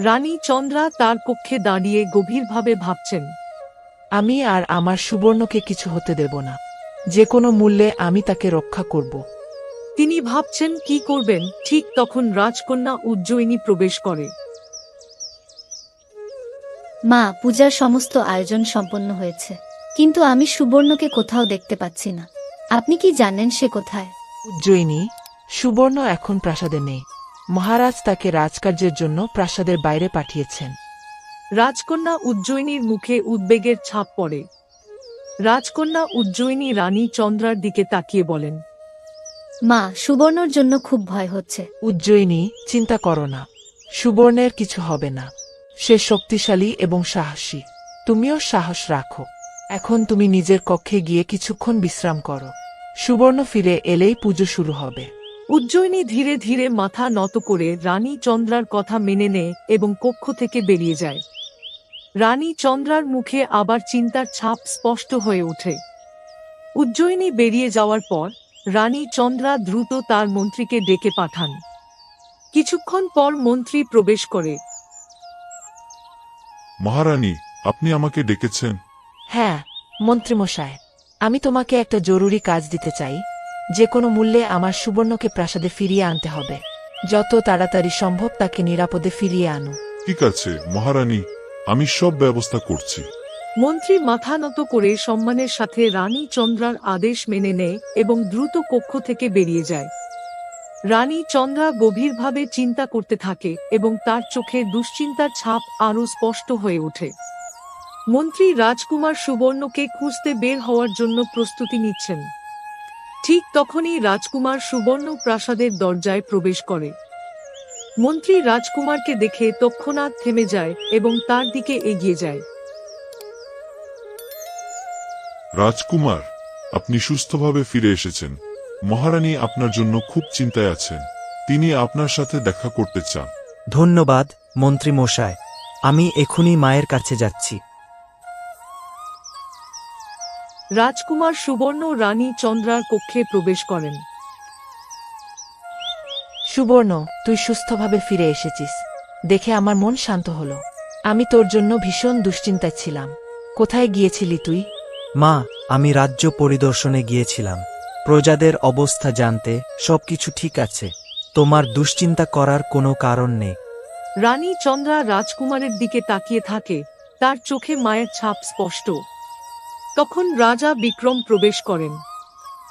রানী চন্দ্রা তার কক্ষে দাঁড়িয়ে গভীরভাবে ভাবছেন আমি আর আমার সুবর্ণকে কিছু হতে দেব না। যে কোনো মূল্যে আমি তাকে রক্ষা করব। তিনি ভাবছেন কি করবেন? ঠিক তখন রাজকন্যা উজ্জয়িনী প্রবেশ করে। মা পূজার সমস্ত আয়োজন সম্পন্ন হয়েছে কিন্তু আমি সুবর্ণকে কোথাও দেখতে পাচ্ছি না। আপনি কি জানেন সে কোথায়? উজ্জয়িনী সুবর্ণ এখন প্রাসাদে নেই। মহারাজ তাকে রাজকার্যের জন্য প্রাসাদের বাইরে পাঠিয়েছেন। রাজকন্যা উজ্জয়িনীর মুখে উদ্বেগের ছাপ পড়ে। রাজকন্যা উজ্জয়িনী রানী চন্দ্রার দিকে তাকিয়ে বলেন মা সুবর্ণর জন্য খুব ভয় হচ্ছে। উজ্জয়িনী চিন্তা করো না। সুবর্ণের কিছু হবে না। সে শক্তিশালী এবং সাহসী। তুমিও সাহস রাখো। এখন তুমি নিজের কক্ষে গিয়ে কিছুক্ষণ বিশ্রাম করো। সুবর্ণ ফিরে এলেই পুজো শুরু হবে। উজ্জয়িনী ধীরে ধীরে মাথা নত করে রানী চন্দ্রার কথা মেনে নেয় এবং কক্ষ থেকে বেরিয়ে যায়। রানী চন্দ্রার মুখে আবার চিন্তার ছাপ স্পষ্ট হয়ে ওঠে। উজ্জয়িনী বেরিয়ে যাওয়ার পর রানী চন্দ্রা দ্রুত তার মন্ত্রীকে ডেকে পাঠান। কিছুক্ষণ পর মন্ত্রী প্রবেশ করে। মহারানী আপনি আমাকে ডেকেছেন। হ্যাঁ মন্ত্রীমশাই আমি তোমাকে একটা জরুরি কাজ দিতে চাই। যে কোনো মূল্যে আমার সুবর্ণকে প্রাসাদে ফিরিয়ে আনতে হবে। যত তাড়াতাড়ি সম্ভব তাকে নিরাপদে ফিরিয়ে আনো। ঠিক আছে মহারানী আমি সব ব্যবস্থা করছি। মন্ত্রী মাথা নত করে সম্মানের সাথে রানী চন্দ্রার আদেশ মেনে নেয় এবং দ্রুত কক্ষ থেকে বেরিয়ে যায়। রানী চন্দ্রা গভীরভাবে চিন্তা করতে থাকে এবং তার চোখে দুশ্চিন্তার ছাপ আরও স্পষ্ট হয়ে ওঠে। মন্ত্রী রাজকুমার সুবর্ণকে খুঁজতে বের হওয়ার জন্য প্রস্তুতি নিচ্ছেন। ঠিক তখনই রাজকুমার সুবর্ণ প্রাসাদের দরজায় প্রবেশ করে। মন্ত্রী রাজকুমারকে দেখে তৎক্ষণাৎ থেমে যায় এবং তার দিকে এগিয়ে যায়। রাজকুমার আপনি সুস্থভাবে ফিরে এসেছেন। মহারানী আপনার জন্য খুব চিন্তায় আছেন। তিনি আপনার সাথে দেখা করতে চান। ধন্যবাদ মন্ত্রী মশাই। আমি এখনই মায়ের কাছে যাচ্ছি। রাজকুমার সুবর্ণ রানী চন্দ্রার কক্ষে প্রবেশ করেন। সুবর্ণ তুই সুস্থভাবে ফিরে এসেছিস। দেখে আমার মন শান্ত হলো। আমি তোর জন্য ভীষণ দুশ্চিন্তায় ছিলাম। কোথায় গিয়েছিলি তুই? মা আমি রাজ্য পরিদর্শনে গিয়েছিলাম। প্রজাদের অবস্থা জানতে সবকিছু ঠিক আছে। তোমার দুশ্চিন্তা করার কোনো কারণ নেই। রানী চন্দ্রা রাজকুমারের দিকে তাকিয়ে থাকে। তার চোখে মায়ের ছাপ স্পষ্ট। তখন রাজা বিক্রম প্রবেশ করেন।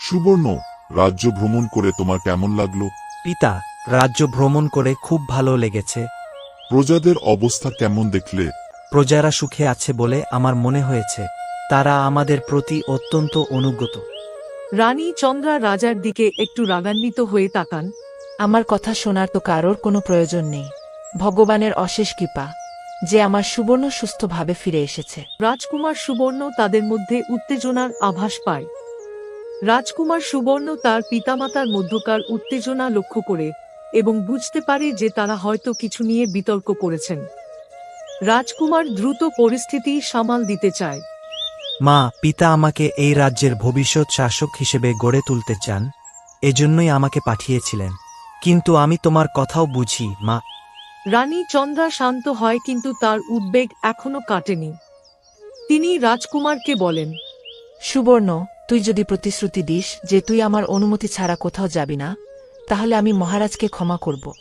সুবর্ণ রাজ্য ভ্রমণ করে তোমার কেমন লাগল? পিতা রাজ্য ভ্রমণ করে খুব ভালো লেগেছে। প্রজাদের অবস্থা কেমন দেখলে? প্রজারা সুখে আছে বলে আমার মনে হয়েছে। তারা আমাদের প্রতি অত্যন্ত অনুগত। রানী চন্দ্রা রাজার দিকে একটু রাগান্বিত হয়ে তাকান। আমার কথা শোনার তো কারোর কোনো প্রয়োজন নেই। ভগবানের অশেষ কৃপা। যে আমার সুবর্ণ সুস্থভাবে ফিরে এসেছে। রাজকুমার সুবর্ণ তাদের মধ্যে উত্তেজনার আভাস পায়। রাজকুমার সুবর্ণ তার পিতামাতার মধ্যকার উত্তেজনা লক্ষ্য করে এবং বুঝতে পারে যে তারা হয়তো কিছু নিয়ে বিতর্ক করেছেন। রাজকুমার দ্রুত পরিস্থিতি সামাল দিতে চায়। মা পিতা আমাকে এই রাজ্যের ভবিষ্যৎ শাসক হিসেবে গড়ে তুলতে চান এজন্যই আমাকে পাঠিয়েছিলেন। কিন্তু আমি তোমার কথাও বুঝি মা। রানী চন্দ্রা শান্ত হয় কিন্তু তার উদ্বেগ এখনও কাটেনি। তিনি রাজকুমারকে বলেন সুবর্ণ তুই যদি প্রতিশ্রুতি দিস যে তুই আমার অনুমতি ছাড়া কোথাও যাবি না তাহলে আমি মহারাজকে ক্ষমা করব।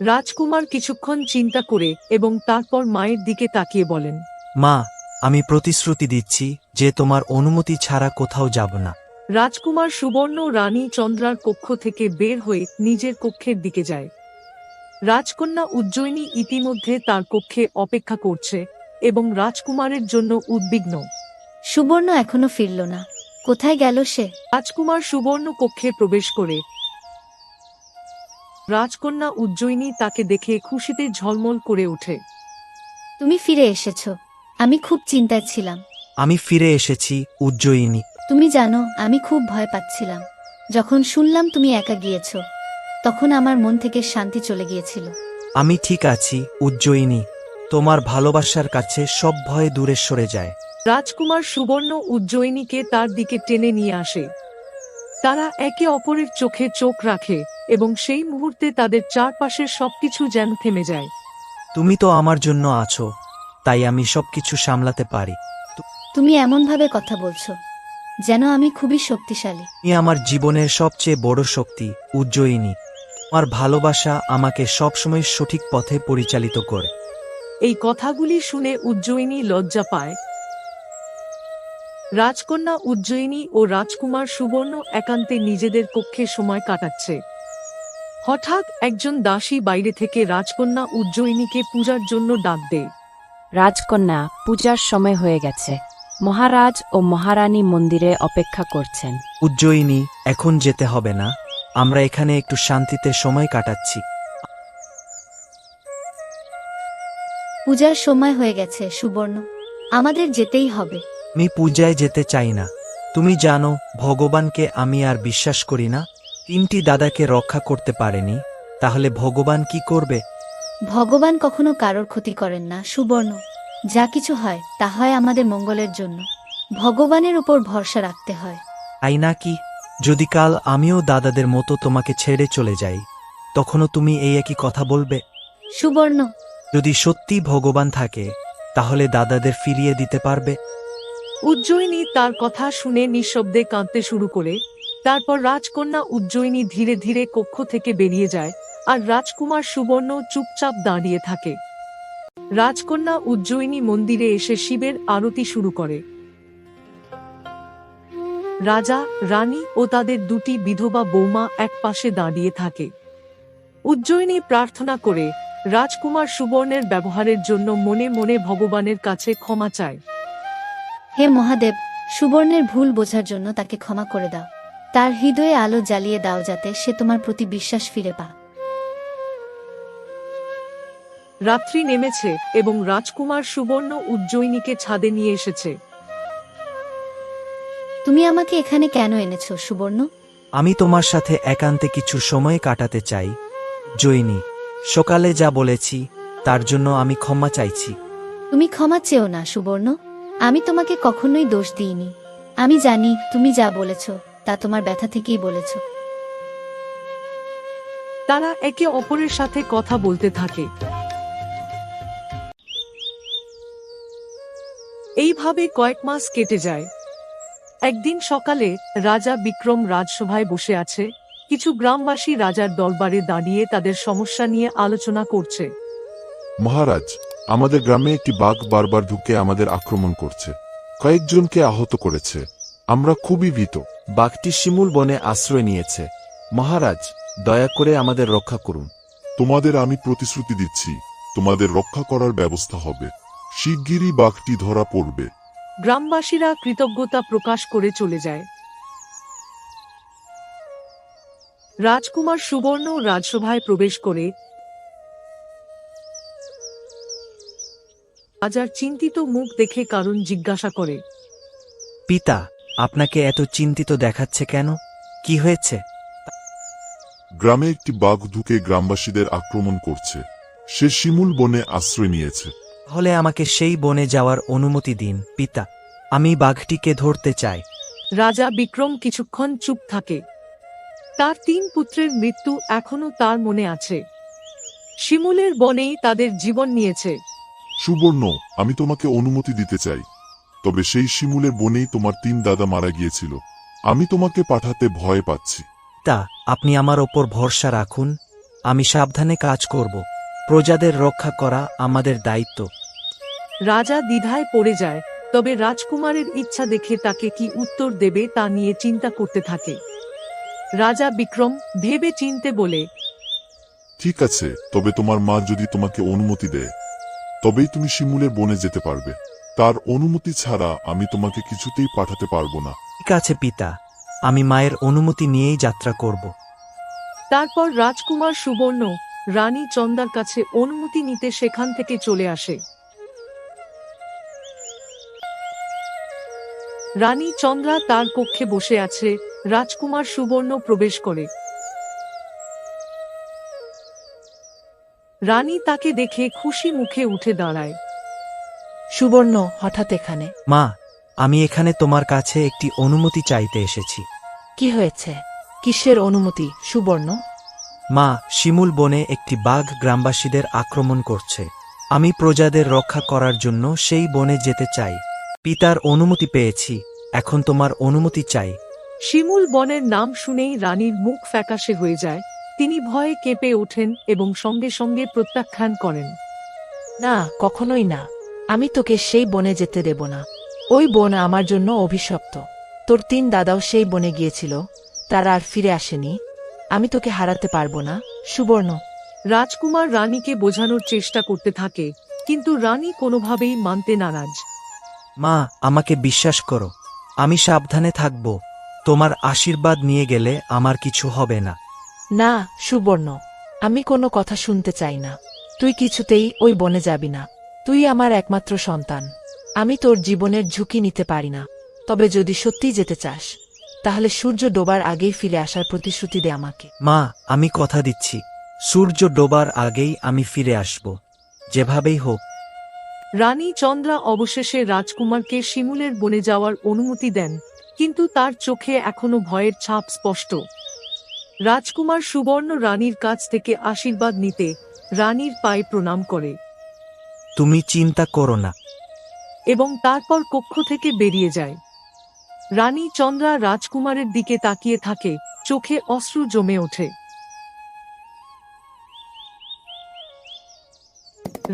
রাজকুমার কিছুক্ষণ চিন্তা করে এবং তারপর মায়ের দিকে তাকিয়ে বলেন মা আমি প্রতিশ্রুতি দিচ্ছি যে তোমার অনুমতি ছাড়া কোথাও যাব না। রাজকুমার সুবর্ণ রানী চন্দ্রার কক্ষ থেকে বের হয়ে নিজের কক্ষের দিকে যায়। রাজকন্যা উজ্জয়িনী ইতিমধ্যে তার কক্ষে অপেক্ষা করছে এবং রাজকুমারের জন্য উদ্বিগ্ন। সুবর্ণ এখনও ফিরল না। কোথায় গেল সে? রাজকুমার সুবর্ণ কক্ষে প্রবেশ করে। রাজকন্যা উজ্জয়িনী তাকে দেখে খুশিতে ঝলমল করে ওঠে। তুমি ফিরে এসেছ। আমি খুব চিন্তায় ছিলাম। আমি ফিরে এসেছি উজ্জয়িনী। তুমি জানো আমি খুব ভয় পাচ্ছিলাম। যখন শুনলাম তুমি একা গিয়েছ। তখন আমার মন থেকে শান্তি চলে গিয়েছিল। আমি ঠিক আছি উজ্জয়িনী। তোমার ভালোবাসার কাছে সব ভয়ে দূরে সরে যায়। রাজকুমার সুবর্ণ উজ্জয়িনীকে তার দিকে টেনে নিয়ে আসে। তারা একে অপরের চোখে চোখ রাখে এবং সেই মুহূর্তে তাদের চারপাশের সবকিছু যেন থেমে যায়। তুমি তো আমার জন্য আছো তাই আমি সবকিছু সামলাতে পারি। তুমি এমনভাবে কথা বলছো যেন আমি খুবই শক্তিশালী। তুমি আমার জীবনের সবচেয়ে বড় শক্তি উজ্জয়িনী। আমার ভালোবাসা আমাকে সবসময় সঠিক পথে পরিচালিত করে। এই কথাগুলি শুনে উজ্জয়িনী লজ্জা পায়। রাজকন্যা উজ্জয়িনী ও রাজকুমার সুবর্ণ একান্তে নিজেদের কক্ষে সময় কাটাচ্ছে। হঠাৎ একজন দাসী বাইরে থেকে রাজকন্যা উজ্জয়িনীকে পূজার জন্য ডাক দেয়। রাজকন্যা পূজার সময় হয়ে গেছে। মহারাজ ও মহারানী মন্দিরে অপেক্ষা করছেন। উজ্জয়িনী এখন যেতে হবে না? আমরা এখানে একটু শান্তিতে সময় কাটাচ্ছি। পূজার সময় হয়ে গেছে সুবর্ণ। আমাদের যেতেই হবে। আমি পূজায় যেতে চাই না। তুমি জানো ভগবানকে আমি আর বিশ্বাস করি না। তিনটি দাদাকে রক্ষা করতে পারেনি। তাহলে ভগবান কি করবে? ভগবান কখনো কারোর ক্ষতি করেন না সুবর্ণ। যা কিছু হয় তা হয় আমাদের মঙ্গলের জন্য। ভগবানের উপর ভরসা রাখতে হয়। তাই না কি যদি কাল আমিও দাদাদের মতো তোমাকে ছেড়ে চলে যাই তখনও তুমি এই একই কথা বলবে? সুবর্ণ। যদি সত্যি ভগবান থাকে তাহলে দাদাদের ফিরিয়ে দিতে পারবে? উজ্জয়িনী তার কথা শুনে নিঃশব্দে কাঁদতে শুরু করে তারপর রাজকন্যা উজ্জয়িনী ধীরে ধীরে কক্ষ থেকে বেরিয়ে যায় আর রাজকুমার সুবর্ণ চুপচাপ দাঁড়িয়ে থাকে। রাজকন্যা উজ্জয়িনী মন্দিরে এসে শিবের আরতি শুরু করে। রাজা রানী ও তাদের দুটি বিধবা বৌমা একপাশে দাঁড়িয়ে থাকে। উজ্জয়িনী প্রার্থনা করে রাজকুমার সুবর্ণের ব্যবহারের জন্য মনে মনে ভগবানের কাছে ক্ষমা চায়। হে মহাদেব সুবর্ণের ভুল বোঝার জন্য তাকে ক্ষমা করে দাও। তার হৃদয়ে আলো জ্বালিয়ে দাও যাতে সে তোমার প্রতি বিশ্বাস ফিরে পা রাত্রি নেমেছে এবং রাজকুমার সুবর্ণ উজ্জয়িনীকে ছাদে নিয়ে এসেছে। তুমি আমাকে এখানে কেন এনেছো সুবর্ণ? আমি তোমার সাথে একান্তে কিছু সময় কাটাতে চাই। জৈনী সকালে যা বলেছি তার জন্য আমি ক্ষমা চাইছি। তুমি ক্ষমা চেও না সুবর্ণ। আমি তোমাকে কখনোই দোষ দিইনি। আমি জানি তুমি যা বলেছ তা তোমার ব্যথা থেকেই বলেছ। তারা একে অপরের সাথে কথা বলতে থাকে। এইভাবে কয়েক মাস কেটে যায়। একদিন সকালে রাজা বিক্রম রাজসভায় বসে আছে। কিছু গ্রামবাসী রাজার দরবারে দাঁড়িয়ে তাদের সমস্যা নিয়ে আলোচনা করছে। মহারাজ আমাদের গ্রামে একটি বাঘ বারবার ঢুকে আমাদের আক্রমণ করছে। কয়েকজনকে আহত করেছে। আমরা খুবই ভীত। বাঘটি শিমুল বনে আশ্রয় নিয়েছে। মহারাজ দয়া করে আমাদের রক্ষা করুন। তোমাদের আমি প্রতিশ্রুতি দিচ্ছি। তোমাদের রক্ষা করার ব্যবস্থা হবে। শিগগিরই বাঘটি ধরা পড়বে। গ্রামবাসীরা কৃতজ্ঞতা প্রকাশ করে চলে যায়। রাজকুমার সুবর্ণ রাজসভায় প্রবেশ করে। রাজার চিন্তিত মুখ দেখে কারণ জিজ্ঞাসা করে। পিতা আপনাকে এত চিন্তিত দেখাচ্ছে কেন? কি হয়েছে? গ্রামে একটি বাঘ ঢুকে গ্রামবাসীদের আক্রমণ করছে। সে শিমুল বনে আশ্রয় নিয়েছে। তাহলে আমাকে সেই বনে যাওয়ার অনুমতি দিন পিতা। আমি বাঘটিকে ধরতে চাই। রাজা বিক্রম কিছুক্ষণ চুপ থাকে। তার তিন পুত্রের মৃত্যু এখনও তার মনে আছে। শিমুলের বনেই তাদের জীবন নিয়েছে। সুবর্ণ আমি তোমাকে অনুমতি দিতে চাই। তবে সেই শিমুলের বনেই তোমার তিন দাদা মারা গিয়েছিল। আমি তোমাকে পাঠাতে ভয় পাচ্ছি। তা আপনি আমার ওপর ভরসা রাখুন। আমি সাবধানে কাজ করব। প্রজাদের রক্ষা করা আমাদের দায়িত্ব। রাজা দ্বিধায় পড়ে যায় তবে রাজকুমারের ইচ্ছা দেখে তাকে কি উত্তর দেবে তা নিয়ে চিন্তা করতে থাকে। রাজা বিক্রম ভেবে চিনতে বলে ঠিক আছে তবে তোমার মা যদি তোমাকে অনুমতি দেয় তবেই তুমি শিমুলের বনে যেতে পারবে। তার অনুমতি ছাড়া আমি তোমাকে কিছুতেই পাঠাতে পারব না। ঠিক আছে পিতা আমি মায়ের অনুমতি নিয়েই যাত্রা করব। তারপর রাজকুমার সুবর্ণ রানী চন্দার কাছে অনুমতি নিতে সেখান থেকে চলে আসে। রানী চন্দ্রা তার কক্ষে বসে আছে রাজকুমার সুবর্ণ প্রবেশ করে। রানী তাকে দেখে খুশি মুখে উঠে দাঁড়ায়। সুবর্ণ হঠাৎ এখানে। মা আমি এখানে তোমার কাছে একটি অনুমতি চাইতে এসেছি। কি হয়েছে? কিসের অনুমতি সুবর্ণ? মা শিমুল বনে একটি বাঘ গ্রামবাসীদের আক্রমণ করছে। আমি প্রজাদের রক্ষা করার জন্য সেই বনে যেতে চাই। পিতার অনুমতি পেয়েছি। এখন তোমার অনুমতি চাই। শিমুল বনের নাম শুনেই রানীর মুখ ফ্যাকাশে হয়ে যায়। তিনি ভয়ে কেঁপে ওঠেন এবং সঙ্গে সঙ্গে প্রত্যাখ্যান করেন। না কখনোই না। আমি তোকে সেই বনে যেতে দেব না। ওই বন আমার জন্য অভিশপ্ত। তোর তিন দাদাও সেই বনে গিয়েছিল। তারা আর ফিরে আসেনি। আমি তোকে হারাতে পারব না। সুবর্ণ। রাজকুমার রানীকে বোঝানোর চেষ্টা করতে থাকে কিন্তু রানী কোনোভাবেই মানতে নারাজ। মা আমাকে বিশ্বাস করো। আমি সাবধানে থাকব। তোমার আশীর্বাদ নিয়ে গেলে আমার কিছু হবে না। না সুবর্ণ আমি কোনো কথা শুনতে চাই না। তুই কিছুতেই ওই বনে যাবি না। তুই আমার একমাত্র সন্তান। আমি তোর জীবনের ঝুঁকি নিতে পারি না। তবে যদি সত্যিই যেতে চাস তাহলে সূর্য ডোবার আগেই ফিরে আসার প্রতিশ্রুতি দে আমাকে। মা আমি কথা দিচ্ছি। সূর্য ডোবার আগেই আমি ফিরে আসব। যেভাবেই হোক রানী চন্দ্রা অবশেষে রাজকুমারকে শিমুলের বনে যাওয়ার অনুমতি দেন কিন্তু তার চোখে এখনও ভয়ের ছাপ স্পষ্ট। রাজকুমার সুবর্ণ রানীর কাছ থেকে আশীর্বাদ নিতে রানীর পায়ে প্রণাম করে। তুমি চিন্তা করো না। এবং তারপর কক্ষ থেকে বেরিয়ে যায়। রানী চন্দ্রা রাজকুমারের দিকে তাকিয়ে থাকে চোখে অশ্রু জমে ওঠে।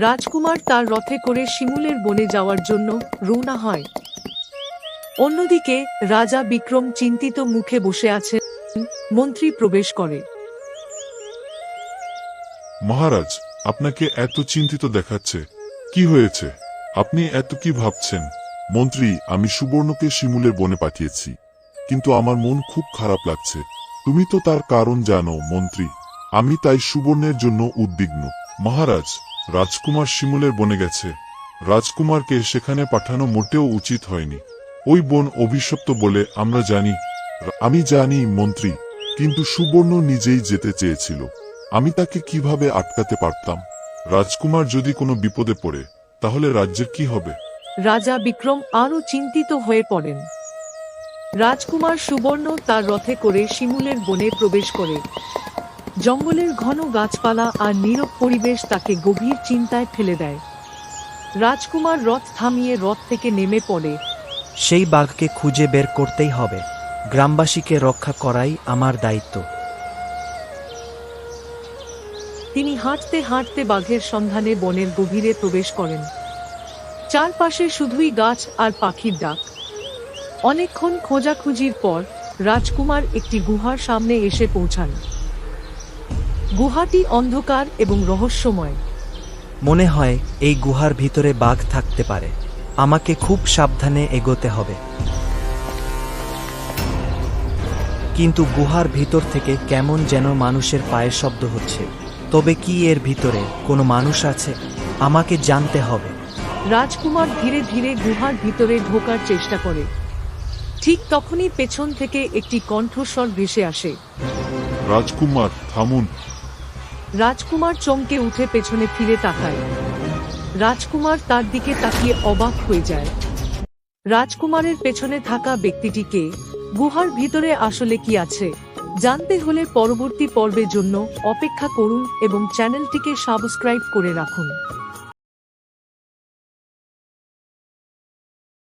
রাজকুমার তার রথে করে শিমুলের বনে যাওয়ার জন্য রওনা হয়। অন্যদিকে রাজা বিক্রম চিন্তিত মুখে বসে আছেন, মন্ত্রী প্রবেশ করে। মহারাজ, আপনাকে এত চিন্তিত দেখাচ্ছে। কি হয়েছে? আপনি এত কি ভাবছেন? মন্ত্রী, আমি সুবর্ণকে শিমুলের বনে পাঠিয়েছি। কিন্তু আমার মন খুব খারাপ লাগছে। তুমি তো তার কারণ জানো, মন্ত্রী। আমি তাই সুবর্ণের জন্য উদ্বিগ্ন। মহারাজ রাজকুমার শিমুলের বনে গেছে। রাজকুমারকে সেখানে পাঠানো মোটেও উচিত হয়নি। ওই বন অভিশপ্ত বলে আমরা জানি, আমি জানি মন্ত্রী, কিন্তু সুবর্ণ নিজেই যেতে চেয়েছিল। আমি তাকে কীভাবে আটকাতে পারতাম? রাজকুমার যদি কোনো বিপদে পড়ে, তাহলে রাজ্যের কি হবে? রাজা বিক্রম আরও চিন্তিত হয়ে পড়েন। রাজকুমার সুবর্ণ তার রথে করে শিমুলের বনে প্রবেশ করে। জঙ্গলের ঘন গাছপালা আর নীরব পরিবেশ তাকে গভীর চিন্তায় ফেলে দেয়। রাজকুমার রথ থামিয়ে রথ থেকে নেমে পড়ে। সেই বাঘকে খুঁজে বের করতেই হবে। গ্রামবাসীকে রক্ষা করাই আমার দায়িত্ব। তিনি হাঁটতে হাঁটতে বাঘের সন্ধানে বনের গভীরে প্রবেশ করেন। চারপাশে শুধুই গাছ আর পাখির ডাক। অনেকক্ষণ খোঁজাখুঁজির পর রাজকুমার একটি গুহার সামনে এসে পৌঁছান। গুহাটি অন্ধকার এবং রহস্যময়। মনে হয় এই গুহার ভিতরে বাঘ থাকতে পারে। আমাকে খুব সাবধানে এগোতে হবে। কিন্তু গুহার ভিতর থেকে কেমন যেন মানুষের পায়ের শব্দ হচ্ছে। তবে কি এর ভিতরে কোনো মানুষ আছে? আমাকে জানতে হবে। রাজকুমার ধীরে ধীরে গুহার ভিতরে ঢোকার চেষ্টা করে। ঠিক তখনই পেছন থেকে একটি কণ্ঠস্বর ভেসে আসে। রাজকুমার থামুন। রাজকুমার চমকে উঠে পেছনে ফিরে তাকায়। রাজকুমার তার দিকে তাকিয়ে অবাক হয়ে যায়। রাজকুমারের পেছনে থাকা ব্যক্তিটিকে গুহার ভিতরে আসলে কি আছে, জানতে হলে পরবর্তী পর্বের জন্য অপেক্ষা করুন এবং চ্যানেলটিকে সাবস্ক্রাইব করে রাখুন।